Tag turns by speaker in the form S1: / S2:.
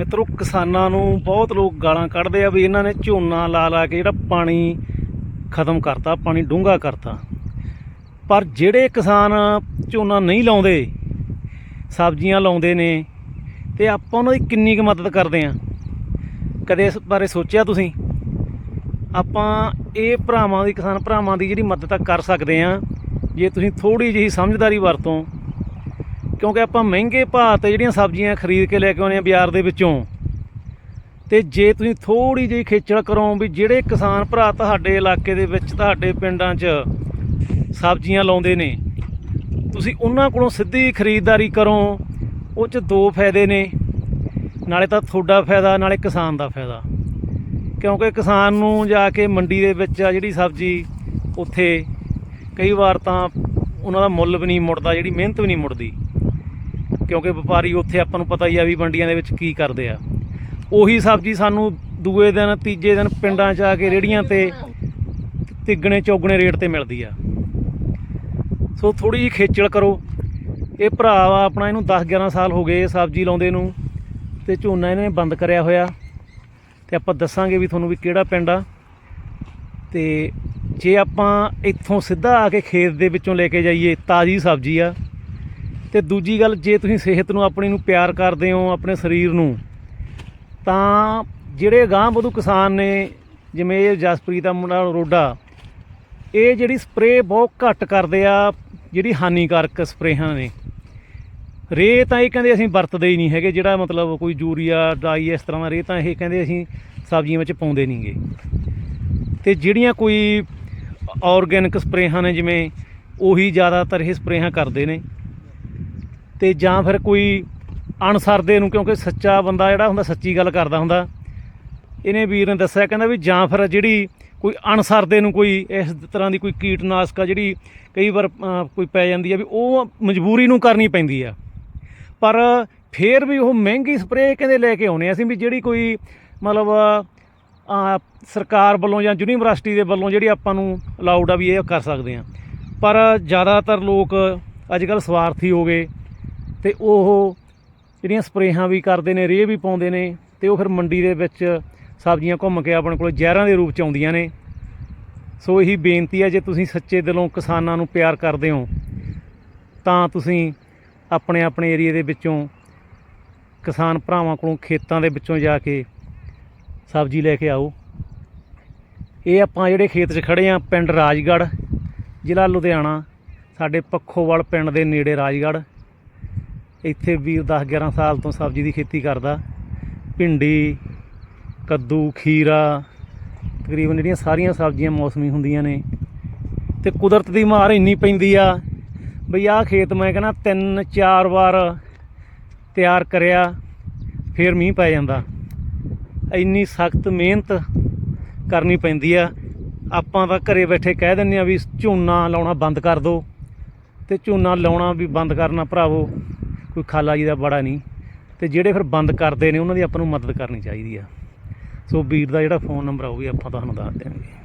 S1: ਮਿੱਤਰੋ, ਕਿਸਾਨਾਂ ਨੂੰ ਬਹੁਤ ਲੋਕ ਗਾਲਾਂ ਕੱਢਦੇ ਆ ਵੀ ਇਹਨਾਂ ਨੇ ਝੋਨਾ ਲਾ ਲਾ ਕੇ ਜਿਹੜਾ ਪਾਣੀ ਖਤਮ ਕਰਤਾ, ਪਾਣੀ ਡੂੰਘਾ ਕਰਤਾ। ਪਰ ਜਿਹੜੇ ਕਿਸਾਨ ਝੋਨਾ ਨਹੀਂ ਲਾਉਂਦੇ, ਸਬਜ਼ੀਆਂ ਲਾਉਂਦੇ ਨੇ, ਤੇ ਆਪਾਂ ਉਹਨਾਂ ਦੀ ਕਿੰਨੀ ਕੁ ਮਦਦ ਕਰਦੇ ਆ? ਕਦੇ ਇਸ ਬਾਰੇ ਸੋਚਿਆ ਤੁਸੀਂ? ਆਪਾਂ ਇਹ ਭਰਾਵਾਂ ਦੀ, ਕਿਸਾਨ ਭਰਾਵਾਂ ਦੀ ਜਿਹੜੀ ਮਦਦ ਕਰ ਸਕਦੇ ਆ, ਜੇ ਤੁਸੀਂ ਥੋੜੀ ਜਿਹੀ ਸਮਝਦਾਰੀ ਵਰਤੋਂ ਕਿਉਂਕਿ ਆਪਾਂ ਮਹਿੰਗੇ ਭਾਅ ਤੇ ਜਿਹੜੀਆਂ ਸਬਜ਼ੀਆਂ ਖਰੀਦ ਕੇ ਲੈ ਕੇ ਆਉਂਦੇ ਆ ਬਾਜ਼ਾਰ ਦੇ ਵਿੱਚੋਂ, ਤੇ ਜੇ ਤੁਸੀਂ ਥੋੜੀ ਜਿਹੀ ਖੇਚਲ ਕਰੋ ਵੀ ਜਿਹੜੇ ਕਿਸਾਨ ਭਰਾ ਤੁਹਾਡੇ ਇਲਾਕੇ ਦੇ ਵਿੱਚ, ਤੁਹਾਡੇ ਪਿੰਡਾਂ 'ਚ ਸਬਜ਼ੀਆਂ ਲਾਉਂਦੇ ਨੇ, ਤੁਸੀਂ ਉਹਨਾਂ ਕੋਲੋਂ ਸਿੱਧੀ ਖਰੀਦਦਾਰੀ ਕਰੋ, ਉਹ 'ਚ ਦੋ ਫਾਇਦੇ ਨੇ, ਨਾਲੇ ਤਾਂ ਤੁਹਾਡਾ ਫਾਇਦਾ, ਨਾਲੇ ਕਿਸਾਨ ਦਾ ਫਾਇਦਾ। ਕਿਉਂਕਿ ਕਿਸਾਨ ਨੂੰ ਜਾ ਕੇ ਮੰਡੀ ਦੇ ਵਿੱਚ ਆ ਜਿਹੜੀ ਸਬਜ਼ੀ, ਉੱਥੇ ਕਈ ਵਾਰ ਤਾਂ ਉਹਨਾਂ ਦਾ ਮੁੱਲ ਵੀ ਨਹੀਂ ਮੁੜਦਾ, ਜਿਹੜੀ ਮਿਹਨਤ ਵੀ ਨਹੀਂ ਮੁੜਦੀ। ਕਿਉਂਕਿ ਵਪਾਰੀ ਉੱਥੇ ਆਪਾਂ ਨੂੰ ਪਤਾ ਹੀ ਆ ਵੀ ਮੰਡੀਆਂ ਦੇ ਵਿੱਚ ਕੀ ਕਰਦੇ ਆ। ਉਹੀ ਸਬਜ਼ੀ ਸਾਨੂੰ ਦੂਏ ਦਿਨ, ਤੀਜੇ ਦਿਨ ਪਿੰਡਾਂ 'ਚ ਆ ਕੇ ਰੇੜੀਆਂ ਤੇ ਤਿੱਗਣੇ, ਚੌਗਣੇ ਰੇਟ ਤੇ ਮਿਲਦੀ ਆ। ਸੋ ਥੋੜੀ ਜਿਹੀ ਖੇਚਲ ਕਰੋ। ਇਹ ਭਰਾ ਵਾ ਆਪਣਾ, ਇਹਨੂੰ 10 11 ਸਾਲ ਹੋ ਗਏ ਸਬਜ਼ੀ ਲਾਉਂਦੇ ਨੂੰ ਤੇ ਝੋਨਾ ਇਹਨਾਂ ਨੇ ਬੰਦ ਕਰਿਆ ਹੋਇਆ। ਤੇ ਆਪਾਂ ਦੱਸਾਂਗੇ ਵੀ ਤੁਹਾਨੂੰ ਵੀ ਕਿਹੜਾ ਪਿੰਡ ਆ। ਤੇ ਜੇ ਆਪਾਂ ਇੱਥੋਂ ਸਿੱਧਾ ਆ ਕੇ ਖੇਤ ਦੇ ਵਿੱਚੋਂ ਲੈ ਕੇ ਜਾਈਏ, ਤਾਜ਼ੀ ਸਬਜ਼ੀ ਆ। ਤੇ ਦੂਜੀ ਗੱਲ, ਜੇ ਤੁਸੀਂ ਸਿਹਤ ਨੂੰ, ਆਪਣੀ ਨੂੰ ਪਿਆਰ ਕਰਦੇ ਹੋ, ਆਪਣੇ ਸਰੀਰ ਨੂੰ, ਤਾਂ ਜਿਹੜੇ ਗਾਂ ਵਧੂ ਕਿਸਾਨ ਨੇ, ਜਿਵੇਂ ਇਹ ਜਸਪ੍ਰੀਤ ਦਾ ਮੁੰਡਾ ਰੋਡਾ ਇਹ ਜਿਹੜੀ ਸਪਰੇਅ ਬਹੁਤ ਘੱਟ ਕਰਦੇ ਆ, ਜਿਹੜੀ ਹਾਨੀਕਾਰਕ ਸਪਰੇਹਾਂ ਨੇ। ਰੇ ਤਾਂ ਇਹ ਕਹਿੰਦੇ ਅਸੀਂ ਵਰਤਦੇ ਹੀ ਨਹੀਂ ਹੈਗੇ, ਜਿਹੜਾ ਮਤਲਬ ਕੋਈ ਯੂਰੀਆ ਡਾਈ ਇਸ ਤਰ੍ਹਾਂ ਦਾ ਰੇ ਤਾਂ ਇਹ ਕਹਿੰਦੇ ਅਸੀਂ ਸਬਜ਼ੀਆਂ ਵਿੱਚ ਪਾਉਂਦੇ ਨਹੀਂਗੇ ਤੇ ਜਿਹੜੀਆਂ ਕੋਈ ਆਰਗੈਨਿਕ ਸਪਰੇਹਾਂ ਨੇ, ਜਿਵੇਂ ਉਹੀ ਜ਼ਿਆਦਾਤਰ ਇਹ ਸਪਰੇਹਾਂ ਕਰਦੇ ਨੇ। ਤੇ ਜਾਂ ਫਿਰ ਕੋਈ ਅਣਸਰਦੇ ਨੂੰ, ਕਿਉਂਕਿ ਸੱਚਾ ਬੰਦਾ ਜਿਹੜਾ ਹੁੰਦਾ, ਸੱਚੀ ਗੱਲ ਕਰਦਾ ਹੁੰਦਾ। ਇਹਨੇ ਵੀਰ ਨੇ ਦੱਸਿਆ, ਕਹਿੰਦਾ ਵੀ ਜਾਂ ਫਿਰ ਜਿਹੜੀ ਕੋਈ ਅਣਸਰਦੇ ਨੂੰ ਕੋਈ ਇਸ ਤਰ੍ਹਾਂ ਦੀ ਕੋਈ ਕੀਟਨਾਸ਼ਕ ਆ ਜਿਹੜੀ ਕਈ ਵਾਰ ਕੋਈ ਪੈ ਜਾਂਦੀ ਆ ਵੀ ਉਹ ਮਜਬੂਰੀ ਨੂੰ ਕਰਨੀ ਪੈਂਦੀ ਆ। ਪਰ ਫੇਰ ਵੀ ਉਹ ਮਹਿੰਗੀ ਸਪਰੇਅ ਕਹਿੰਦੇ ਲੈ ਕੇ ਆਉਨੇ ਅਸੀਂ ਵੀ ਜਿਹੜੀ ਕੋਈ ਮਤਲਬ ਸਰਕਾਰ ਵੱਲੋਂ ਜਾਂ ਯੂਨੀਵਰਸਿਟੀ ਦੇ ਵੱਲੋਂ ਜਿਹੜੀ ਆਪਾਂ ਨੂੰ ਅਲਾਉਡ ਆ ਵੀ ਇਹ ਕਰ ਸਕਦੇ ਆ। ਪਰ ਜ਼ਿਆਦਾਤਰ ਲੋਕ ਅੱਜ ਕੱਲ ਸਵਾਰਥੀ ਹੋ ਗਏ। ਤੇ ਉਹ ਜਿਹੜੀਆਂ ਸਪਰੇਹਾਂ ਵੀ ਕਰਦੇ ਨੇ, ਰੇਹ ਵੀ ਪਾਉਂਦੇ ਨੇ ਤੇ ਉਹ ਫਿਰ ਮੰਡੀ ਦੇ ਵਿੱਚ ਸਬਜ਼ੀਆਂ ਘੁੰਮ ਕੇ ਆਪਣੇ ਕੋਲ ਜ਼ਹਿਰਾਂ ਦੇ ਰੂਪ ਚ ਆਉਂਦੀਆਂ ਨੇ। ਸੋ ਇਹੀ ਬੇਨਤੀ ਹੈ, ਜੇ ਤੁਸੀਂ ਸੱਚੇ ਦਿਲੋਂ ਕਿਸਾਨਾਂ ਨੂੰ ਪਿਆਰ ਕਰਦੇ ਹੋ, ਤਾਂ ਤੁਸੀਂ ਆਪਣੇ ਆਪਣੇ ਏਰੀਏ ਦੇ ਵਿੱਚੋਂ ਕਿਸਾਨ ਭਰਾਵਾਂ ਕੋਲੋਂ ਖੇਤਾਂ ਦੇ ਵਿੱਚੋਂ ਜਾ ਕੇ ਸਬਜ਼ੀ ਲੈ ਕੇ ਆਓ। ਇਹ ਆਪਾਂ ਜਿਹੜੇ ਖੇਤ 'ਚ ਖੜੇ ਆ, ਪਿੰਡ ਰਾਜਗੜ੍ਹ, ਜ਼ਿਲ੍ਹਾ ਲੁਧਿਆਣਾ, ਸਾਡੇ ਪੱਖੋਵਾਲ ਪਿੰਡ ਦੇ ਨੇੜੇ ਰਾਜਗੜ੍ਹ। ਇੱਥੇ ਵੀਰ 10 11 ਸਾਲ ਤੋਂ ਸਬਜ਼ੀ ਦੀ ਖੇਤੀ ਕਰਦਾ। ਭਿੰਡੀ, ਕੱਦੂ, ਖੀਰਾ, ਤਕਰੀਬਨ ਜਿਹੜੀਆਂ ਸਾਰੀਆਂ ਸਬਜ਼ੀਆਂ ਮੌਸਮੀ ਹੁੰਦੀਆਂ ਨੇ। ਤੇ ਕੁਦਰਤ ਦੀ ਮਾਰ ਇੰਨੀ ਪੈਂਦੀ ਆ, ਬਈ ਆਹ ਖੇਤ ਮੈਂ ਕਹਿੰਦਾ ਤਿੰਨ, ਚਾਰ ਵਾਰ ਤਿਆਰ ਕਰਿਆ, ਫਿਰ ਮੀਂਹ ਪੈ ਜਾਂਦਾ। ਇੰਨੀ ਸਖਤ ਮਿਹਨਤ ਕਰਨੀ ਪੈਂਦੀ ਆ। ਆਪਾਂ ਤਾਂ ਘਰੇ ਬੈਠੇ ਕਹਿ ਦਿੰਦੇ ਆ ਵੀ ਝੋਨਾ ਲਾਉਣਾ ਬੰਦ ਕਰ ਦਿਓ ਤੇ ਝੋਨਾ ਲਾਉਣਾ ਵੀ ਬੰਦ ਕਰਨਾ ਭਰਾਵੋ। ਕੋਈ ਖਾਲਾ ਜੀ ਦਾ ਬੜਾ ਨਹੀਂ। ਤੇ ਜਿਹੜੇ ਫਿਰ ਬੰਦ ਕਰਦੇ ਨੇ, ਉਹਨਾਂ ਦੀ ਆਪਾਂ ਨੂੰ ਮਦਦ ਕਰਨੀ ਚਾਹੀਦੀ ਆ। ਸੋ ਵੀਰ ਦਾ ਜਿਹੜਾ ਫੋਨ ਨੰਬਰ ਆ, ਉਹ ਵੀ ਆਪਾਂ ਤੁਹਾਨੂੰ ਦੱਸ ਦਿਆਂਗੇ।